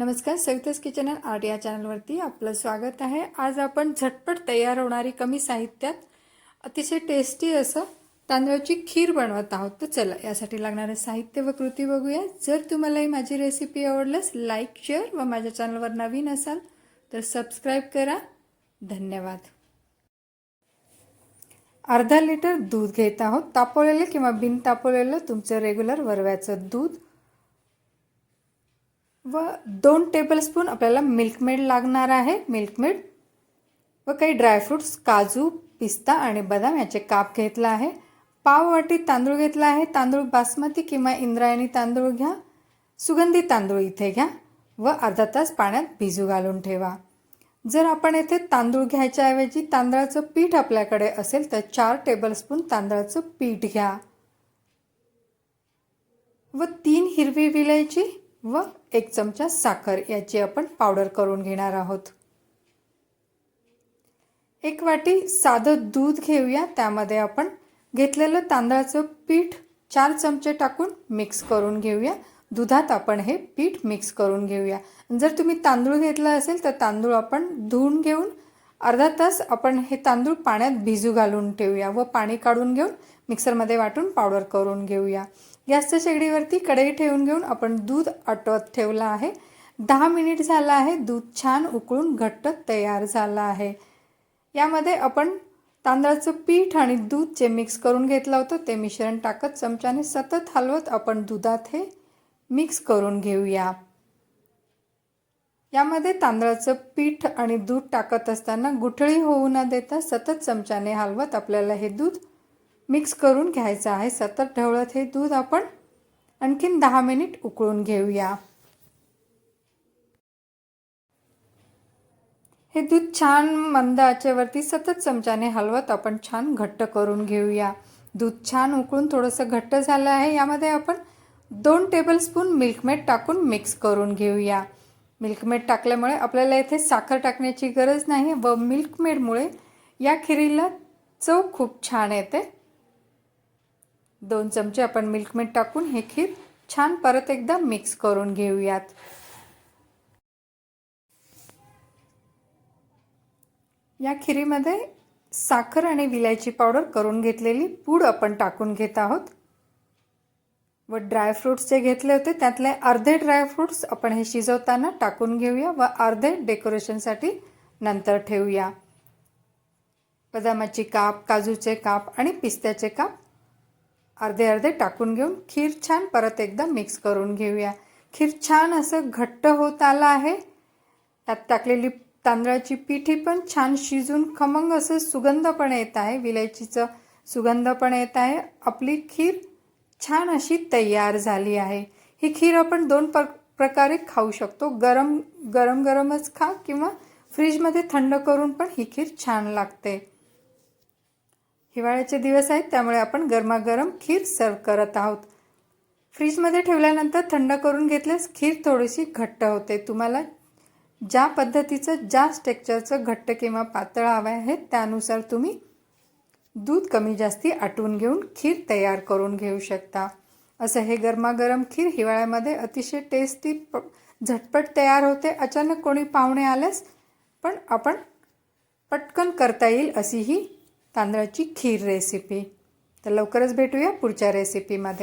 नमस्कार सवितास kitchen art या चॅनलवरती आपलं स्वागत आहे. आज आपण झटपट तयार होणारी कमी साहित्यात अतिशय टेस्टी असं तांदळाची खीर बनवत आहोत. तर चला यासाठी लागणारं साहित्य व कृती बघूया. जर तुम्हाला ही माझी रेसिपी आवडल्यास लाईक शेअर व माझ्या चॅनलवर नवीन असाल तर सबस्क्राईब करा. धन्यवाद. अर्धा लिटर दूध घेत आहोत. तापवलेलं किंवा बिन तापवलेलं तुमचं रेग्युलर वरव्याचं दूध. व दोन टेबलस्पून आपल्याला मिल्कमेड लागणार आहे. मिल्कमेड व काही ड्रायफ्रुट्स काजू पिस्ता आणि बदाम याचे काप घेतला आहे. पाव वाटी तांदूळ घेतला आहे. तांदूळ बासमती किंवा इंद्रायणी तांदूळ घ्या. सुगंधी तांदूळ इथे घ्या व अर्धा तास पाण्यात भिजू घालून ठेवा. जर आपण येथे तांदूळ घ्यायच्याऐवजी तांदळाचं पीठ आपल्याकडे असेल तर चार टेबलस्पून तांदळाचं पीठ घ्या. व तीन हिरवी विलायची व एक चमचा साखर याची आपण पावडर करून घेणार आहोत. एक वाटी साधं दूध घेऊया. त्यामध्ये आपण घेतलेलं तांदळाचं पीठ चार चमचे टाकून मिक्स करून घेऊया. दुधात आपण हे पीठ मिक्स करून घेऊया. जर तुम्ही तांदूळ घेतला असेल तर तांदूळ आपण धुवून घेऊन अर्धा तास आपण हे तांदूळ पाण्यात भिजू घालून ठेवूया व पाणी काढून घेऊन मिक्सरमध्ये वाटून पावडर करून घेऊया. गॅसच्या शेगडीवरती कढई ठेवून घेऊन आपण दूध आटवत ठेवलं आहे. दहा मिनिट झालं आहे. दूध छान उकळून घट्ट तयार झालं आहे. यामध्ये आपण तांदळाचं पीठ आणि दूध जे मिक्स करून घेतलं होतं ते मिश्रण टाकत चमच्याने सतत हलवत आपण दुधात हे मिक्स करून घेऊया. यामध्ये तांदळाचं पीठ आणि दूध टाकत असताना गुठळी होऊ न देता सतत चमच्याने हलवत आपल्याला हे दूध मिक्स करून घ्यायचं आहे. सतत ढवळत हे दूध आपण आणखीन दहा मिनिट उकळून घेऊया. हे दूध छान मंद आचेवरती सतत चमच्याने हलवत आपण छान घट्ट करून घेऊया. दूध छान उकळून थोडंसं घट्ट झालं आहे. यामध्ये आपण दोन टेबलस्पून मिल्कमेट टाकून मिक्स करून घेऊया. मिल्कमेट टाकल्यामुळे आपल्याला इथे साखर टाकण्याची गरज नाही व मिल्कमेडमुळे या खिरीला चव खूप छान येते. दोन चमचे आपण मिल्कमेट टाकून हे खीर छान परत एकदा मिक्स करून घेऊयात. या खिरीमध्ये साखर आणि विलायची पावडर करून घेतलेली पूड आपण टाकून घेत आहोत. व ड्रायफ्रूट्स जे घेतले होते त्यातले अर्धे ड्रायफ्रूट्स आपण हे शिजवताना टाकून घेऊया व अर्धे डेकोरेशनसाठी नंतर ठेवूया. बदामाची काप काजूचे काप आणि पिस्त्याचे काप अर्धे अर्धे टाकून घेऊन खीर छान परत एकदा मिक्स करून घेऊया. खीर छान असं घट्ट होत आलं आहे. त्यात टाकलेली तांदळाची पिठी पण छान शिजून खमंग असं सुगंध पण येत आहे. विलायचीचं सुगंध पण येत आहे. आपली खीर छान अशी तयार झाली आहे. ही खीर आपण दोन प्र प्रकारे खाऊ शकतो. गरम गरम गरमच खा किंवा फ्रीजमध्ये थंड करून पण ही खीर छान लागते. हिवाळ्याचे दिवस आहेत त्यामुळे आपण गरमागरम खीर सर्व करत आहोत. फ्रीजमध्ये ठेवल्यानंतर थंड करून घेतल्यास खीर थोडीशी घट्ट होते. तुम्हाला ज्या पद्धतीचं ज्या टेक्चरचं घट्ट किंवा पातळ हवं आहे त्यानुसार तुम्ही दूध कमी जास्ती आटवून घेऊन खीर तयार करून घेऊ शकता. असं हे गरमागरम खीर हिवाळ्यामध्ये अतिशय टेस्टी प झटपट तयार होते. अचानक कोणी पाहुणे आल्यास पण आपण पटकन करता येईल अशी ही तांदळाची खीर रेसिपी तर लवकरच भेटूया पुढच्या रेसिपीमध्ये